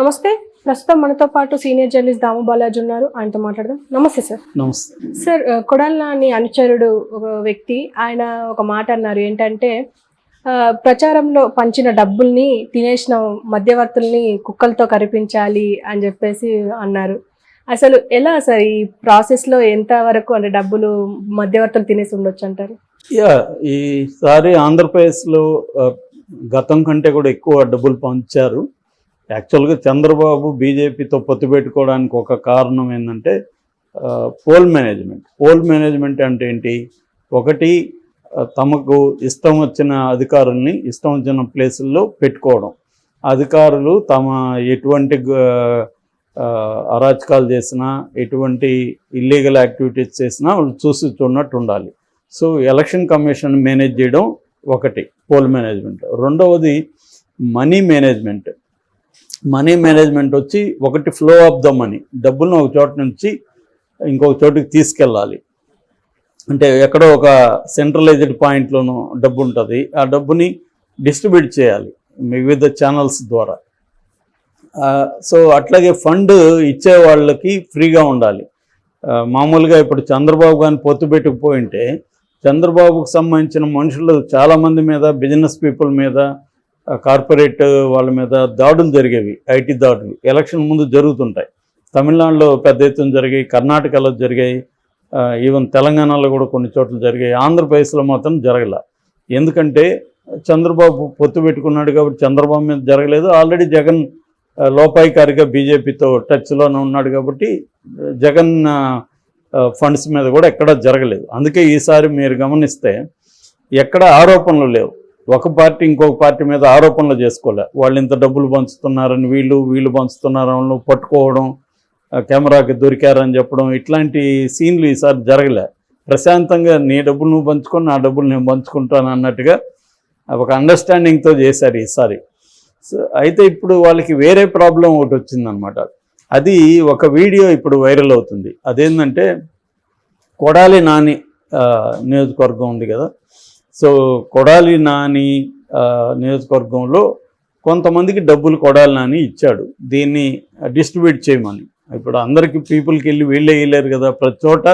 నమస్తే. ప్రస్తుతం మనతో పాటు సీనియర్ జర్నలిస్ట్ దాము బాలాజీ ఉన్నారు. ఆయనతో మాట్లాడదాం. నమస్తే సార్. నమస్తే. సార్ ఆ, కొడాలి నాని అనుచరుడు ఒక వ్యక్తి. ఆయన ఒక మాట అన్నారు ఏంటంటే ప్రచారంలో పంచిన డబ్బుల్ని తినేసిన మధ్యవర్తుల్ని కుక్కలతో కరిపించాలి అని చెప్పేసి అన్నారు. అసలు ఎలా సార్ ఈ ప్రాసెస్లో ఎంత వరకు అంటే డబ్బులు మధ్యవర్తులు తినేసి ఉండొచ్చు అంటారు? యా ఈసారి ఆంధ్రప్రదేశ్లో గతం కంటే కూడా ఎక్కువ డబ్బులు పంచారు. యాక్చువల్గా చంద్రబాబు బీజేపీతో పొత్తు పెట్టుకోవడానికి ఒక కారణం ఏంటంటే పోల్ మేనేజ్మెంట్. పోల్ మేనేజ్మెంట్ అంటే ఏంటి? ఒకటి తమకు ఇష్టం వచ్చిన అధికారుల్ని ఇష్టం వచ్చిన ప్లేసుల్లో పెట్టుకోవడం. అధికారులు తమ ఎటువంటి అరాచకాలు చేసినా ఎటువంటి ఇల్లీగల్ యాక్టివిటీస్ చేసినా వాళ్ళు చూసి చూడనట్టు ఉండాలి. సో ఎలక్షన్ కమిషన్ మేనేజ్ చేయడం ఒకటి పోల్ మేనేజ్మెంట్. రెండవది మనీ మేనేజ్మెంట్ మనీ మేనేజ్మెంట్ వచ్చి ఒకటి ఫ్లో ఆఫ్ ద మనీ డబ్బులను ఒక చోట నుంచి ఇంకొక చోటుకి తీసుకెళ్ళాలి. అంటే ఎక్కడో ఒక సెంట్రలైజ్డ్ పాయింట్లోనూ డబ్బు ఉంటుంది ఆ డబ్బుని డిస్ట్రిబ్యూట్ చేయాలి వివిధ ఛానల్స్ ద్వారా. సో అట్లాగే ఫండ్ ఇచ్చే వాళ్ళకి ఫ్రీగా ఉండాలి. మామూలుగా ఇప్పుడు చంద్రబాబు గారిని పొత్తు పెట్టుకుపోయింటే చంద్రబాబుకు సంబంధించిన మనుషులు చాలామంది మీద బిజినెస్ పీపుల్ మీద కార్పొరేట్ వాళ్ళ మీద దాడులు జరిగేవి ఐటీ దాడులు ఎలక్షన్ ముందు జరుగుతుంటాయి. తమిళనాడులో పెద్ద ఎత్తున జరిగాయి కర్ణాటకలో జరిగాయి ఈవెన్ తెలంగాణలో కూడా కొన్ని చోట్ల జరిగాయి. ఆంధ్రప్రదేశ్లో మాత్రం జరగల. ఎందుకంటే చంద్రబాబు పొత్తు పెట్టుకున్నాడు కాబట్టి చంద్రబాబు మీద జరగలేదు. ఆల్రెడీ జగన్ లోపాయికారిగా బీజేపీతో టచ్లోనే ఉన్నాడు కాబట్టి జగన్ ఫండ్స్ మీద కూడా ఎక్కడా జరగలేదు. అందుకే ఈసారి మీరు గమనిస్తే ఎక్కడ ఆరోపణలు లేవు. ఒక పార్టీ ఇంకొక పార్టీ మీద ఆరోపణలు చేసుకోలే. వాళ్ళు ఇంత డబ్బులు పంచుతున్నారని వీళ్ళు వీళ్ళు పంచుతున్నారని పట్టుకోవడం కెమెరాకి దొరికారని చెప్పడం ఇట్లాంటి సీన్లు ఈసారి జరగలే. ప్రశాంతంగా నీ డబ్బులు నువ్వు పంచుకొని నా డబ్బులు నేను పంచుకుంటాను అన్నట్టుగా ఒక అండర్స్టాండింగ్తో చేశారు ఈసారి. సో అయితే ఇప్పుడు వాళ్ళకి వేరే ప్రాబ్లం ఒకటి వచ్చిందనమాట. అది ఒక వీడియో ఇప్పుడు వైరల్ అవుతుంది. అదేంటంటే కొడాలి నాని నియోజకవర్గం ఉంది కదా సో కొడాలి నాని నియోజకవర్గంలో కొంతమందికి డబ్బులు కొడాలి నాని ఇచ్చాడు. దీన్ని డిస్ట్రిబ్యూట్ చేయమని. ఇప్పుడు అందరికీ పీపుల్కి వెళ్ళి వీళ్ళే వేయలేరు కదా ప్రతి చోట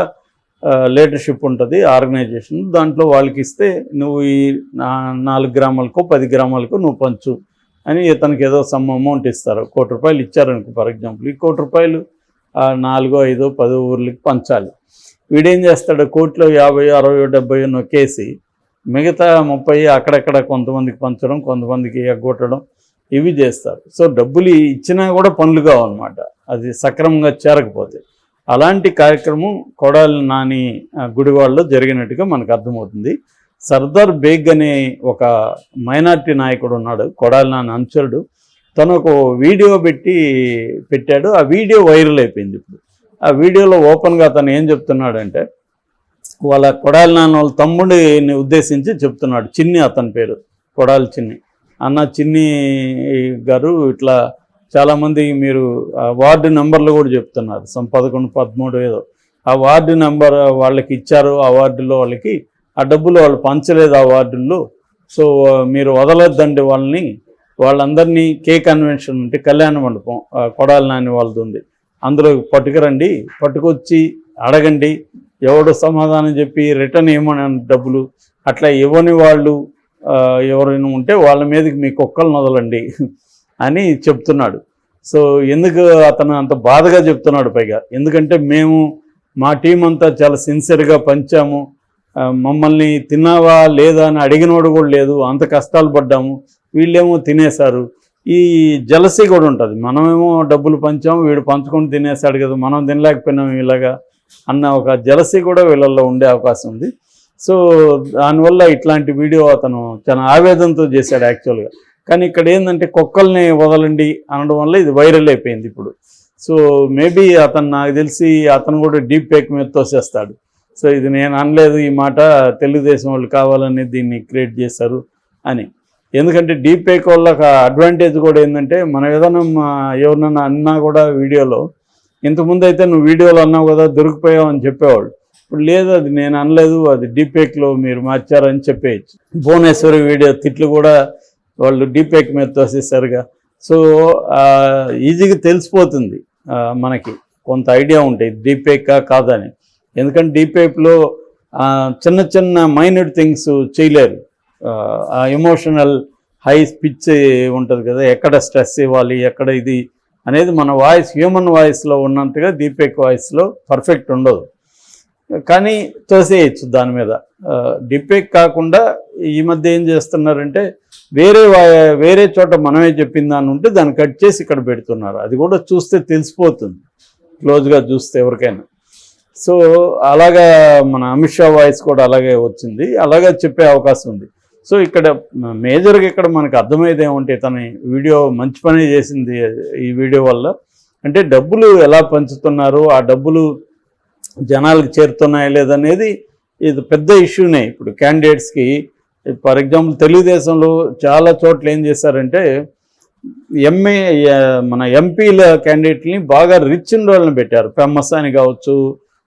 లీడర్షిప్ ఉంటుంది ఆర్గనైజేషన్. దాంట్లో వాళ్ళకి ఇస్తే నువ్వు ఈ నా- నాలుగు గ్రామాలకో పది గ్రామాలకో నువ్వు పంచు అని ఇతనికి ఏదో సమ్ అమౌంట్ ఇస్తారు. కోటి రూపాయలు ఇచ్చారనుకో ఫర్ ఎగ్జాంపుల్ ఈ కోటి రూపాయలు నాలుగో ఐదో పదో ఊర్లకి పంచాలి. వీడేం చేస్తాడు కోట్లో యాభై అరవై డెబ్బై నొక్కేసి మిగతా ముప్పై అక్కడక్కడ కొంతమందికి పంచడం కొంతమందికి ఎగ్గొట్టడం ఇవి చేస్తారు. సో డబ్బులు ఇచ్చినా కూడా పనులు కావన్నమాట. అది సక్రమంగా చేరకపోతే. అలాంటి కార్యక్రమం కొడాలి నాని ఆ, గుడివాడలో జరిగినట్టుగా మనకు అర్థమవుతుంది. సర్దార్ బేగ్ అనే ఒక మైనార్టీ నాయకుడు ఉన్నాడు కొడాలి నాని అనుచరుడు. తను ఒక వీడియో పెట్టి పెట్టాడు. ఆ వీడియో వైరల్ అయిపోయింది ఇప్పుడు. ఆ వీడియోలో ఓపెన్గా తను ఏం చెప్తున్నాడంటే వాళ్ళ కొడాలి నాన్న వాళ్ళ తమ్ముడిని ఉద్దేశించి చెప్తున్నాడు. చిన్ని అతని పేరు. కొడాలి చిన్ని. అన్న చిన్ని గారు ఇట్లా చాలామంది మీరు ఆ వార్డు నెంబర్లు కూడా చెప్తున్నారు. సమ్ పదకొండు పదమూడు ఏదో. ఆ వార్డు నెంబర్ వాళ్ళకి ఇచ్చారు. ఆ వార్డులో వాళ్ళకి ఆ డబ్బులు వాళ్ళు పంచలేదు ఆ వార్డుల్లో. సో మీరు వదలొద్దండి వాళ్ళని. వాళ్ళందరినీ కే కన్వెన్షన్ ఉంటే కళ్యాణ మండపం కొడాలి నాని వాళ్ళది ఉంది. అందులో పట్టుకురండి. పట్టుకొచ్చి అడగండి. ఎవడు సమాధానం చెప్పి రిటర్న్ ఇవ్వమని డబ్బులు అట్లా ఇవ్వని వాళ్ళు ఎవరైనా ఉంటే వాళ్ళ మీదకి మీ కుక్కలు వదలండి అని చెప్తున్నాడు. సో ఎందుకు అతను అంత బాధగా చెప్తున్నాడు పైగా? ఎందుకంటే మేము మా టీం అంతా చాలా సిన్సియర్గా పంచాము. మమ్మల్ని తిన్నావా లేదా అని అడిగినోడు కూడా లేదు అంత కష్టాలు పడ్డాము. వీళ్ళేమో తినేశారు. ఈ జలసీ కూడా ఉంటుంది. మనమేమో డబ్బులు పంచాము వీడు పంచుకొని తినేశాడు కదా మనం తినలేకపోయినాము ఇలాగా. అన్న ఒక జలసీ కూడా వీళ్ళల్లో ఉండే అవకాశం ఉంది. సో దానివల్ల ఇట్లాంటి వీడియో అతను చాలా ఆవేదనతో చేశాడు యాక్చువల్గా కానీ ఇక్కడ ఏంటంటే కుక్కల్ని వదలండి అనడం వల్ల ఇది వైరల్ అయిపోయింది ఇప్పుడు. సో మేబీ అతను నాకు తెలిసి అతను కూడా డీప్ పేక్ మీద తోసేస్తాడు. సో ఇది నేను అనలేదు ఈ మాట తెలుగుదేశం వాళ్ళు కావాలని దీన్ని క్రియేట్ చేశారు అని. ఎందుకంటే డీప్ పేక్ వల్ల అడ్వాంటేజ్ కూడా ఏంటంటే మనం ఏదైనా ఎవరినన్నా అన్నా కూడా వీడియోలో ఇంతకుముందు అయితే నువ్వు వీడియోలు అన్నావు కదా దొరికిపోయావు అని చెప్పేవాళ్ళు. ఇప్పుడు లేదు అది నేను అనలేదు అది డీపేక్లో మీరు మార్చారని చెప్పేయచ్చు. భువనేశ్వరి వీడియో తిట్లు కూడా వాళ్ళు డీపేక్ మీద తోసేసారుగా సో ఈజీగా తెలిసిపోతుంది మనకి కొంత ఐడియా ఉంటాయి డీపేక్ కాదని. ఎందుకంటే డీపేక్లో చిన్న చిన్న మైనర్ థింగ్స్ చేయలేరు. ఆ ఎమోషనల్ హై స్పిచ్ ఉంటుంది కదా ఎక్కడ స్ట్రెస్ ఇవ్వాలి ఎక్కడ ఇది అనేది మన వాయిస్ హ్యూమన్ వాయిస్లో ఉన్నట్టుగా దీపేక్ వాయిస్లో పర్ఫెక్ట్ ఉండదు. కానీ తోసేయచ్చు దాని మీద. డిపేక్ కాకుండా ఈ మధ్య ఏం చేస్తున్నారంటే వేరే వా- వేరే చోట మనమే చెప్పిన దాని ఉంటే దాన్ని కట్ చేసి ఇక్కడ పెడుతున్నారు. అది కూడా చూస్తే తెలిసిపోతుంది. క్లోజ్గా చూస్తే ఎవరికైనా. సో అలాగా మన అమిత్ షా వాయిస్ కూడా అలాగే వచ్చింది. అలాగే చెప్పే అవకాశం ఉంది. సో ఇక్కడ మేజర్గా ఇక్కడ మనకు అర్థమయ్యేది ఏమంటే తన వీడియో మంచి పని చేసింది ఈ వీడియో వల్ల. అంటే డబ్బులు ఎలా పంచుతున్నారు? ఆ డబ్బులు జనాలకు చేరుతున్నాయా లేదనేది ఇది పెద్ద ఇష్యూనే. ఇప్పుడు క్యాండిడేట్స్కి ఫర్ ఎగ్జాంపుల్ తెలుగుదేశంలో చాలా చోట్ల ఏం చేశారంటే ఎంఏ మన ఎంపీల క్యాండిడేట్ని బాగా రిచ్ ఉన్న వాళ్ళని పెట్టారు. పెమ్మసాని కావచ్చు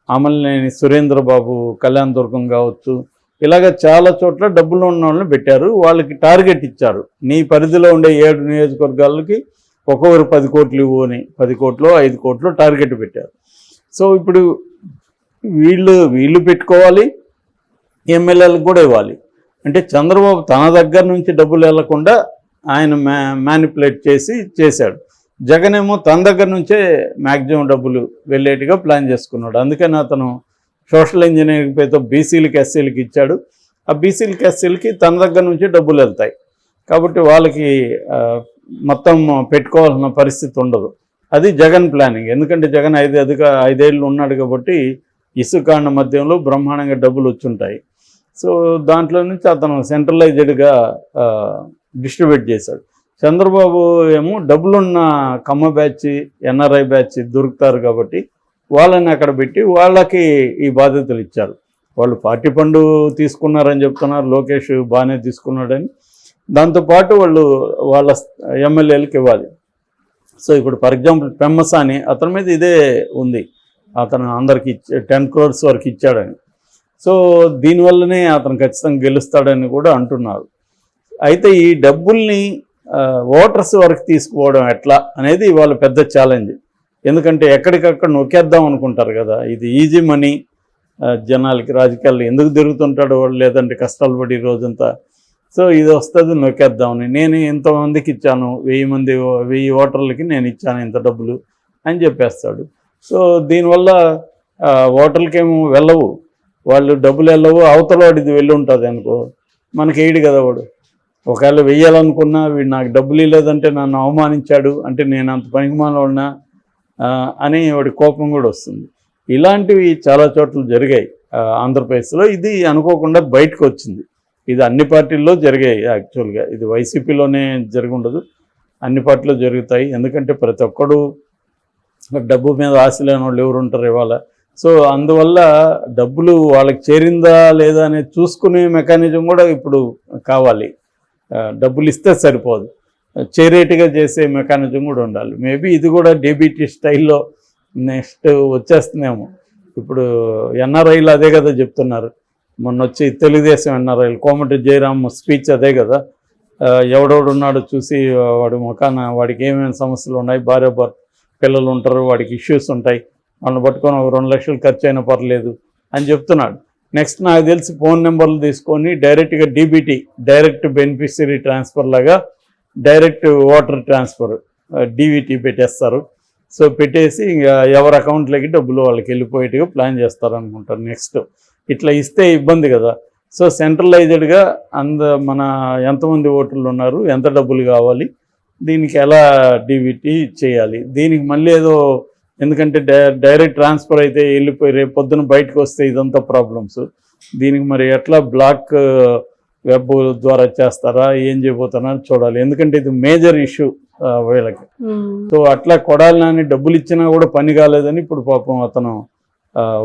అమలనేని సురేంద్ర బాబు కళ్యాణ్ దుర్గం కావచ్చు. ఇలాగ చాలా చోట్ల డబ్బులు ఉన్న వాళ్ళని పెట్టారు. వాళ్ళకి టార్గెట్ ఇచ్చారు. నీ పరిధిలో ఉండే ఏడు నియోజకవర్గాలకి ఒక్కొక్కరు పది కోట్లు ఇవ్వు అని పది కోట్లు ఐదు కోట్లు టార్గెట్ పెట్టారు. సో ఇప్పుడు వీళ్ళు వీళ్ళు పెట్టుకోవాలి ఎమ్మెల్యేలకు కూడా ఇవ్వాలి. అంటే చంద్రబాబు తన దగ్గర నుంచి డబ్బులు వెళ్ళకుండా ఆయన మ్యా మ్యానిపులేట్ చేసి చేశాడు. జగన్ ఏమో తన దగ్గర నుంచే మ్యాక్సిమం డబ్బులు వెళ్ళేట్టుగా ప్లాన్ చేసుకున్నాడు. అందుకని అతను సోషల్ ఇంజనీరింగ్ పేరుతో బీసీలకి ఎస్సీలకి ఇచ్చాడు. ఆ బీసీలకి ఎస్సీలకి తన దగ్గర నుంచి డబ్బులు వెళ్తాయి. కాబట్టి వాళ్ళకి మొత్తం పెట్టుకోవాల్సిన పరిస్థితి ఉండదు. అది జగన్ ప్లానింగ్. ఎందుకంటే జగన్ ఐదు అధిక ఐదేళ్ళు ఉన్నాడు కాబట్టి ఇసుకాండ మధ్యంలో బ్రహ్మాండంగా డబ్బులు వచ్చుంటాయి. సో దాంట్లో నుంచి అతను సెంట్రలైజ్డ్గా డిస్ట్రిబ్యూట్ చేశాడు. చంద్రబాబు ఏమో డబ్బులున్న కమ్మ బ్యాచ్ ఎన్ఆర్ఐ బ్యాచ్ దొరుకుతారు కాబట్టి వాళ్ళని అక్కడ పెట్టి వాళ్ళకి ఈ బాధ్యతలు ఇచ్చారు. వాళ్ళు పార్టీ పండు తీసుకున్నారని చెప్తున్నారు లోకేష్ బాగానే తీసుకున్నాడని. దాంతోపాటు వాళ్ళు వాళ్ళ ఎమ్మెల్యేలకు ఇవ్వాలి. సో ఇప్పుడు ఫర్ ఎగ్జాంపుల్ పెమ్మసాని అతని మీద ఇదే ఉంది. అతను అందరికి టెన్ క్రోర్స్ వరకు ఇచ్చాడని. సో దీనివల్లనే అతను ఖచ్చితంగా గెలుస్తాడని కూడా అంటున్నారు. అయితే ఈ డబ్బుల్ని ఓటర్స్ వరకు తీసుకుపోవడం ఎట్లా అనేది వాళ్ళ పెద్ద ఛాలెంజ్ ఎందుకంటే ఎక్కడికక్కడ నొక్కేద్దాం అనుకుంటారు కదా. ఇది ఈజీ మనీ జనాలకి రాజకీయాలు ఎందుకు తిరుగుతుంటాడు వాడు లేదంటే కష్టాలు పడి రోజంతా. సో ఇది వస్తుంది నొక్కేద్దామని నేను ఇంతమందికి ఇచ్చాను వెయ్యి మంది వెయ్యి ఓటర్లకి నేను ఇచ్చాను ఇంత డబ్బులు అని చెప్పేస్తాడు. సో దీనివల్ల ఓటర్లకేమో వెళ్ళవు. వాళ్ళు డబ్బులు వెళ్ళవు అవతల వాడిది వెళ్ళి ఉంటుంది అనుకో. మనకి వేయడు కదా వాడు. ఒకవేళ వెయ్యాలనుకున్నా వీడు నాకు డబ్బులు ఇవ్వలేదంటే నన్ను అవమానించాడు అంటే నేను అంత పనికిమాలన్నా అని వాడి కోపం కూడా వస్తుంది. ఇలాంటివి చాలా చోట్ల జరిగాయి ఆంధ్రప్రదేశ్లో. ఇది అనుకోకుండా బయటకు వచ్చింది. ఇది అన్ని పార్టీల్లో జరిగాయి యాక్చువల్గా. ఇది వైసీపీలోనే జరిగి ఉండదు. అన్ని పార్టీలో జరుగుతాయి. ఎందుకంటే ప్రతి ఒక్కడు డబ్బు మీద ఆశ లేని వాళ్ళు ఎవరు ఉంటారు ఇవాళ. సో అందువల్ల డబ్బులు వాళ్ళకి చేరిందా లేదా అనేది చూసుకునే మెకానిజం కూడా ఇప్పుడు కావాలి. డబ్బులు ఇస్తే సరిపోదు. చేరేటుగా చేసే మెకానిజం కూడా ఉండాలి. మేబీ ఇది కూడా డీబీటీ స్టైల్లో నెక్స్ట్ వచ్చేస్తుందేమో ఇప్పుడు ఎన్ఆర్ఐలు అదే కదా చెప్తున్నారు. మొన్న వచ్చి తెలుగుదేశం ఎన్ఆర్ఐలు కోమటి జయరామ్ స్పీచ్ అదే కదా. ఎవడెవడున్నాడో చూసి వాడి ముఖాన వాడికి ఏమేమి సమస్యలు ఉన్నాయి భార్య భర్త పిల్లలు ఉంటారు వాడికి ఇష్యూస్ ఉంటాయి. వాళ్ళని పట్టుకొని ఒక రెండు లక్షలు ఖర్చు అయినా పర్లేదు అని చెప్తున్నాడు. నెక్స్ట్ నాకు తెలిసి ఫోన్ నెంబర్లు తీసుకొని డైరెక్ట్గా డీబీటీ డైరెక్ట్ బెనిఫిషరీ ట్రాన్స్ఫర్ లాగా డైరెక్ట్ వాటర్ ట్రాన్స్ఫర్ డీవీటీ పెట్టేస్తారు. సో పెట్టేసి ఇంకా ఎవరి అకౌంట్లోకి డబ్బులు వాళ్ళకి వెళ్ళిపోయేట్టుగా ప్లాన్ చేస్తారనుకుంటారు నెక్స్ట్. ఇట్లా ఇస్తే ఇబ్బంది కదా. సో సెంట్రలైజ్డ్గా అంద మన ఎంతమంది ఓటర్లు ఉన్నారు ఎంత డబ్బులు కావాలి దీనికి ఎలా డీవీటీ చేయాలి దీనికి మళ్ళీ ఏదో ఎందుకంటే డైరెక్ట్ ట్రాన్స్ఫర్ అయితే వెళ్ళిపోయి రేపు పొద్దున బయటకు వస్తే ఇదంతా ప్రాబ్లమ్స్. దీనికి మరి ఎట్లా బ్లాక్ వెబ్ ద్వారా చేస్తారా ఏం చేయబోతున్నారో చూడాలి. ఎందుకంటే ఇది మేజర్ ఇష్యూ వీళ్ళకి. సో అట్లా కొడాలని డబ్బులు ఇచ్చినా కూడా పని కాలేదని ఇప్పుడు పాపం అతను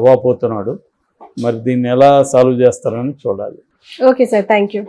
వాపోతున్నాడు. మరి దీన్ని ఎలా సాల్వ్ చేస్తారని చూడాలి. Okay sir thank you.